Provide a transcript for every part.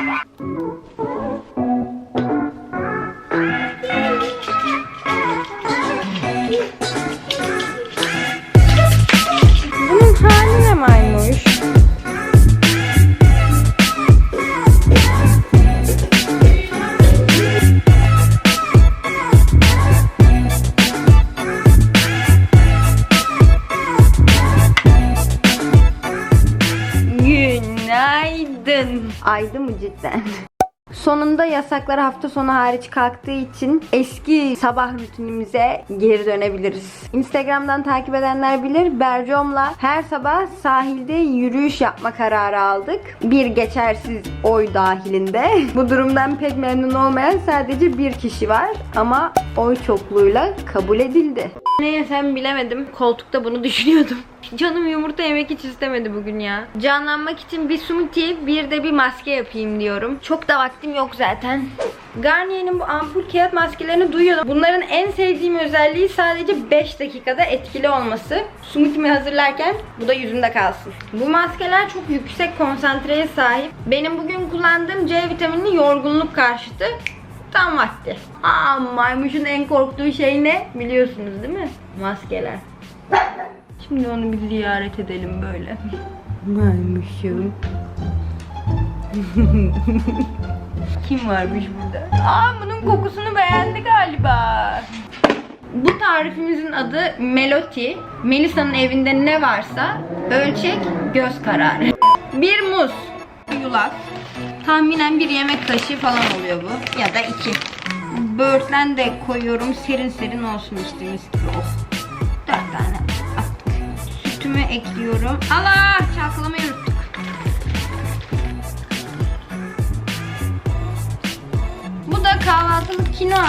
Oh, Aydı mı cidden? Sonunda yasaklar hafta sonu hariç kalktığı için eski sabah rutinimize geri dönebiliriz. Instagram'dan takip edenler bilir Bercom'la her sabah sahilde yürüyüş yapma kararı aldık. Bir geçersiz oy dahilinde. Bu durumdan pek memnun olmayan sadece bir kişi var ama oy çokluğuyla kabul edildi. Ne yesem bilemedim. Koltukta bunu düşünüyordum. Canım yumurta yemek hiç istemedi bugün ya. Canlanmak için bir smoothie, bir de bir maske yapayım diyorum. Çok da vaktim yok zaten. Garnier'in bu ampul kağıt maskelerini duyuyordum. Bunların en sevdiğim özelliği sadece 5 dakikada etkili olması. Smoothie'mi hazırlarken bu da yüzümde kalsın. Bu maskeler çok yüksek konsantreye sahip. Benim bugün kullandığım C vitamini yorgunluk karşıtı. Tam vakti. Aa maymuşun en korktuğu şey ne? Biliyorsunuz değil mi? Maskeler. Şimdi onu bir ziyaret edelim böyle. Maymuşum. Kim varmış burada? Aa bunun kokusunu beğendi galiba. Bu tarifimizin adı Meloti. Melisa'nın evinde ne varsa ölçek göz kararı. Bir muz, yulaf, tahminen bir yemek kaşığı falan oluyor bu. Ya da iki. Böğürtlen de koyuyorum serin serin olsun işte. Dört tane. Sütümü ekliyorum. Allah çalkalamayı unuttuk. Bu da kahvaltılık kinoa.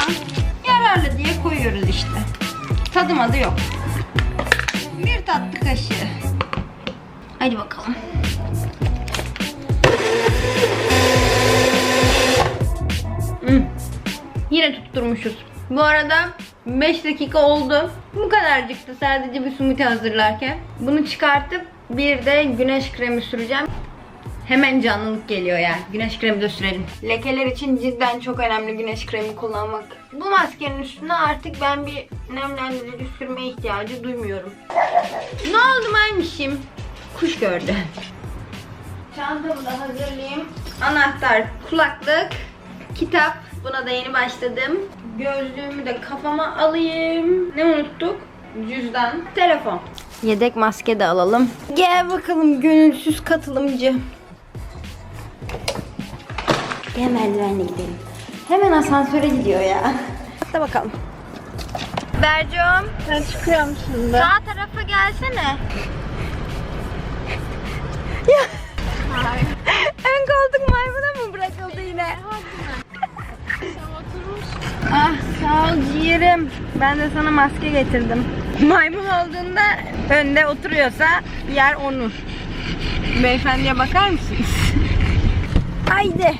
Yararlı diye koyuyoruz işte. Tadım adı yok. Bir tatlı kaşığı. Hadi bakalım. Yine tutturmuşuz. Bu arada 5 dakika oldu. Bu kadarcıktı sadece bir smoothie hazırlarken. Bunu çıkartıp bir de güneş kremi süreceğim. Hemen canlılık geliyor yani. Güneş kremi de sürelim. Lekeler için cidden çok önemli güneş kremi kullanmak. Bu maskenin üstüne artık ben bir nemlendirici sürme ihtiyacı duymuyorum. Ne oldu maymışım? Kuş gördü. Çantamı da hazırlayayım. Anahtar, kulaklık, kitap. Buna da yeni başladım. Gözlüğümü de kafama alayım. Ne unuttuk? Cüzdan, telefon. Yedek maske de alalım. Gel bakalım gönülsüz katılımcı. Gel merdivenle gidelim. Hemen asansöre gidiyor ya. Hadi bakalım. Bercom. Ben çıkıyorum şimdi. Sağ tarafa gelsene. Hayır. Ön koltuk maymuna mı bırakıldı yine? Oturmuş. Ah sağ ol ciğerim. Ben de sana maske getirdim. Maymun olduğunda önde oturuyorsa yer onun. Beyefendiye bakar mısınız? Haydi.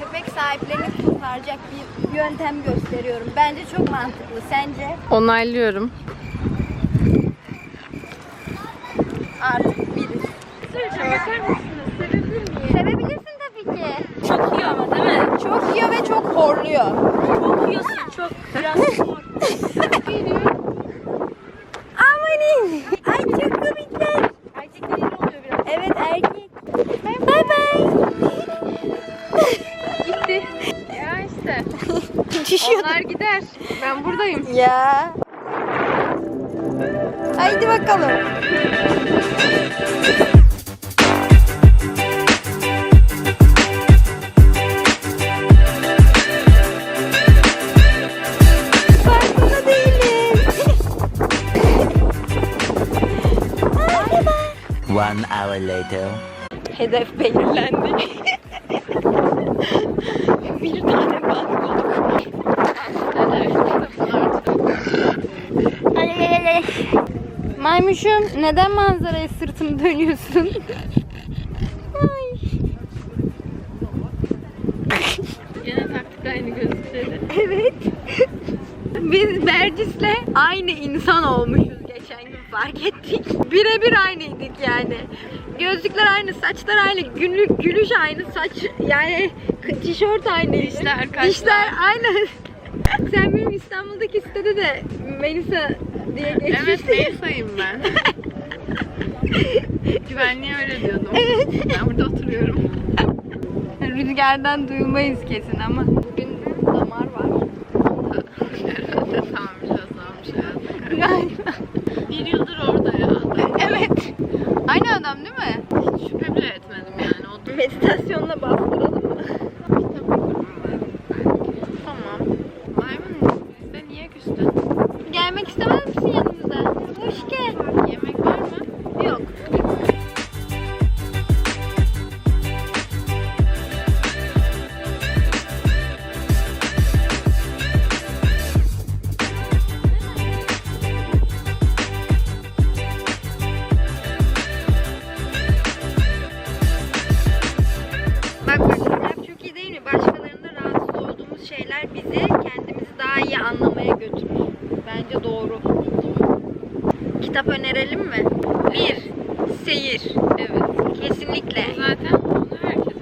Köpek sahiplerini kurtaracak bir yöntem gösteriyorum. Bence çok mantıklı. Sence? Onaylıyorum. Artık biriz. Söyleyeceğim bakar mısınız? Sevebilir miyim? Sevebilirsin tabii ki. Çok yiyor ama değil mi? Çok yiyor ve çok horluyor. Çok yiyorsun çok. Biraz. Geliyor. Amanin. Ay çok komikler. Erkekler iyi oluyor biraz. Evet erkek. Bay bay. Gitti. Ya işte. Düşüyordu. Onlar gider. Ben buradayım. Ya. Haydi bakalım. Hedef belirlendi. Bir tane bant bulduk. Ay ay ay ay. Maymuşum neden manzaraya sırtını dönüyorsun? Ay. Yine taktık aynı gözlükleri. Evet. Biz Bercis'le aynı insan olmuşuz geçen gün fark ettik. Birebir aynıydık yani. Gözlükler aynı, saçlar aynı, günlük gülüş aynı, saç yani tişört aynı. Dişler kaşlar. Dişler aynı. Sen benim İstanbul'daki sitede de Melisa diye geçmiştin. Evet Melisa'yım ben. Güvenliğe öyle diyordum. Evet. Ben burada oturuyorum. Rüzgardan duyulmayız kesin ama. İyi anlamaya götürür. Bence doğru. Kitap önerelim mi? Bir, seyir. Evet. Kesinlikle. Zaten onu herkes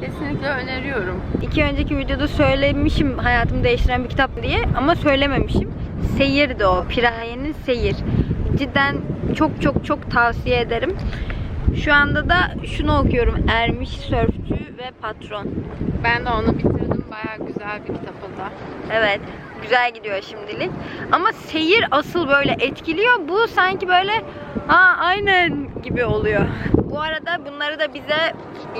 kesinlikle öneriyorum. İki önceki videoda söylemişim hayatımı değiştiren bir kitap diye ama söylememişim. Seyirdi o. Piraye'nin Seyir. Cidden çok çok çok tavsiye ederim. Şu anda da şunu okuyorum. Ermiş Sörfçü ve Patron. Ben de onu bitirdim. Bayağı güzel bir kitap o da. Evet. Güzel gidiyor şimdilik. Ama seyir asıl böyle etkiliyor. Bu sanki böyle ha aynen gibi oluyor. Bu arada bunları da bize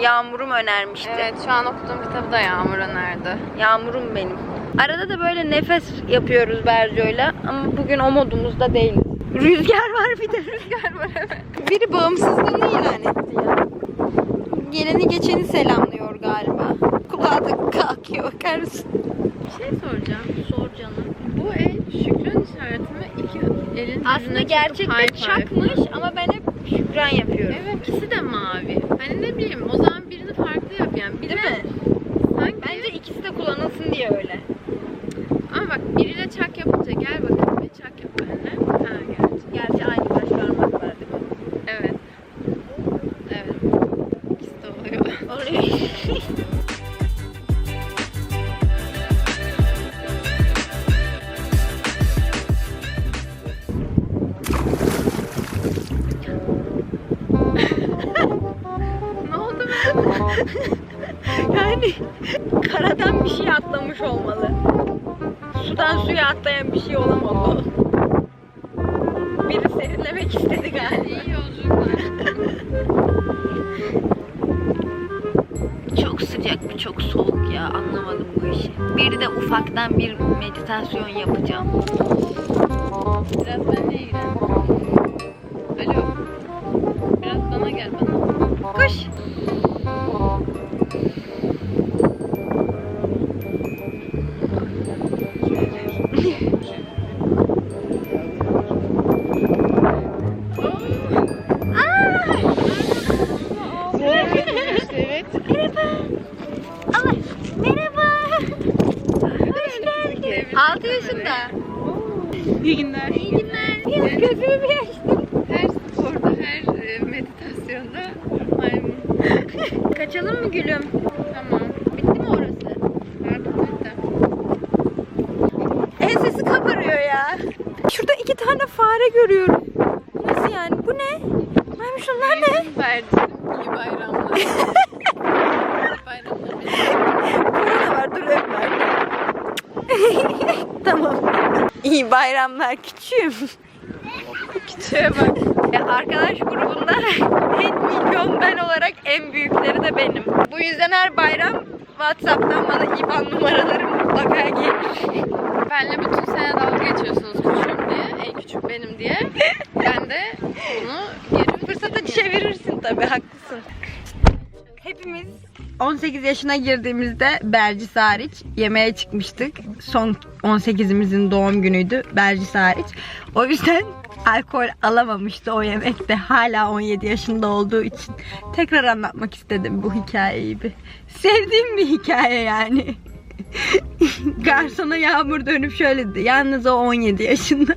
Yağmur'um önermişti. Evet şu an okuduğum kitabı da Yağmur önerdi. Yağmurum benim. Arada da böyle nefes yapıyoruz Berco'yla ama bugün o modumuzda değiliz. Rüzgar var bir de rüzgar var evet. Biri bağımsızlığını ilan etti ya. Geleni geçeni selamlıyor galiba. Kulağa da kalkıyor bakar mısın? Bir şey soracağım. Sor canım. Bu el Şükrün işareti mi? İki elin Aslında gerçekte çakmış mı? ama ben hep şükran yapıyorum. Evet ikisi de mavi. Hani ne bileyim o zaman Yani karadan bir şey atlamış olmalı. Sudan suya atlayan bir şey olamalı. Biri serinlemek istedi galiba. İyi yolculuklar. Çok sıcak mı çok soğuk ya anlamadım bu işi. Bir de ufaktan bir meditasyon yapacağım. Biraz benimle ilgilen. Alo. Biraz bana gel bana. Koş. İyi günler. İyi günler. Ya, gözümü bir açtım. Her sporda, her e, meditasyonda maymun. Kaçalım mı gülüm? Tamam. Bitti mi orası? Artık bitti. Ensesi kabarıyor ya. Şurada iki tane fare görüyorum. Nasıl yani? Bu ne? Şunlar ne? Verdim. İyi bayramlar. Korona var dur öpme. tamam. İyi bayramlar küçüğüm. Küçüğe bak. Ya arkadaş grubunda en milyon ben olarak en büyükleri de benim. Bu yüzden her bayram Whatsapp'tan bana IBAN numaraları mutlaka gelir. Benle bütün sene dalga geçiyorsunuz küçüğüm diye. En küçük benim diye. Ben de bunu geri Fırsata çevirirsin tabii haklısın. Hepimiz 18 yaşına girdiğimizde Bercis hariç yemeğe çıkmıştık. Son 18'imizin doğum günüydü Bercis hariç. O yüzden alkol alamamıştı o yemekte. Hala 17 yaşında olduğu için. Tekrar anlatmak istedim bu hikayeyi bir. Sevdiğim bir hikaye yani. Garsona Yağmur dönüp şöyle dedi. Yalnız o 17 yaşında.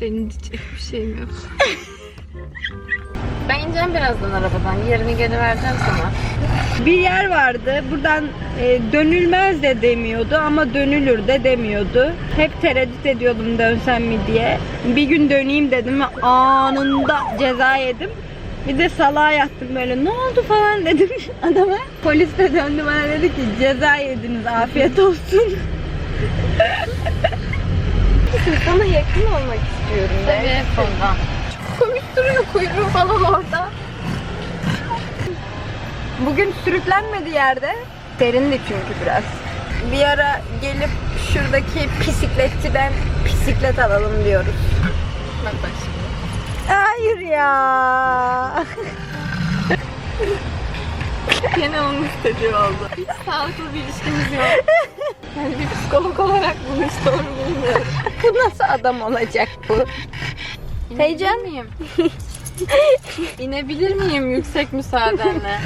Benim diyecek bir şeyim yok. Ben ineceğim birazdan arabadan. Yerini geri vereceğim sana. Bir yer vardı. Buradan e, dönülmez de demiyordu ama dönülür de demiyordu. Hep tereddüt ediyordum dönsem mi diye. Bir gün döneyim dedim ve anında ceza yedim. Bir de salağa yattım böyle ne oldu falan dedim adama. Polis de döndü bana dedi ki ceza yediniz afiyet olsun. Sana yakın olmak istiyorum Tabii hep ondan. Komik duruyor kuyruğu falan orada. Bugün sürüklenmedi yerde. Derindi çünkü biraz. Bir ara gelip şuradaki bisikletçiden bisiklet alalım diyoruz. Bak bak şimdi. Hayır ya. Yine onun istediği oldu. Hiç sağlıklı bir ilişkimiz yok. Yani bir psikolog olarak bunu hiç doğru bulmuyorum. bu nasıl adam olacak bu? Heyecan. miyim? İnebilir miyim yüksek müsaadenle?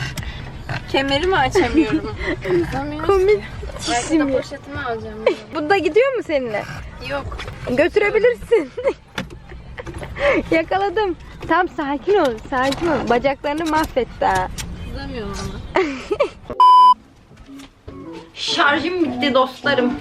Kemerimi açamıyorum. Komik Belki de poşetimi alacağım. Bu da gidiyor mu seninle? Yok. Götürebilirsin. Yakaladım. Tam sakin ol, sakin ol. Bacaklarını mahvetti ha. Tutamıyorum onu. Şarjım bitti dostlarım.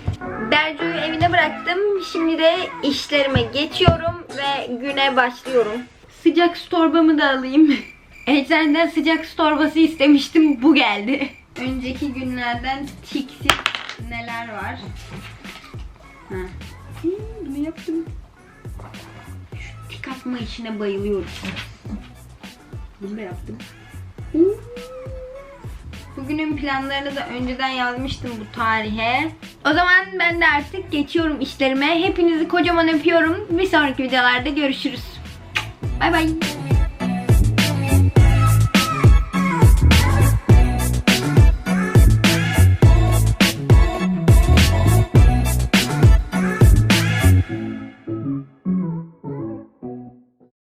Derco'yu evine bıraktım. Şimdi de işlerime geçiyorum ve güne başlıyorum. Sıcak su torbamı da alayım. Eczaneden sıcak su torbası istemiştim. Bu geldi. Önceki günlerden tiksiz neler var. Ha. Bunu yaptım. Şu tik atma işine bayılıyorum. Bunu da yaptım. Hmm. Bugünün planlarını da önceden yazmıştım bu tarihe. O zaman ben de artık geçiyorum işlerime. Hepinizi kocaman öpüyorum. Bir sonraki videolarda görüşürüz. Bay bay.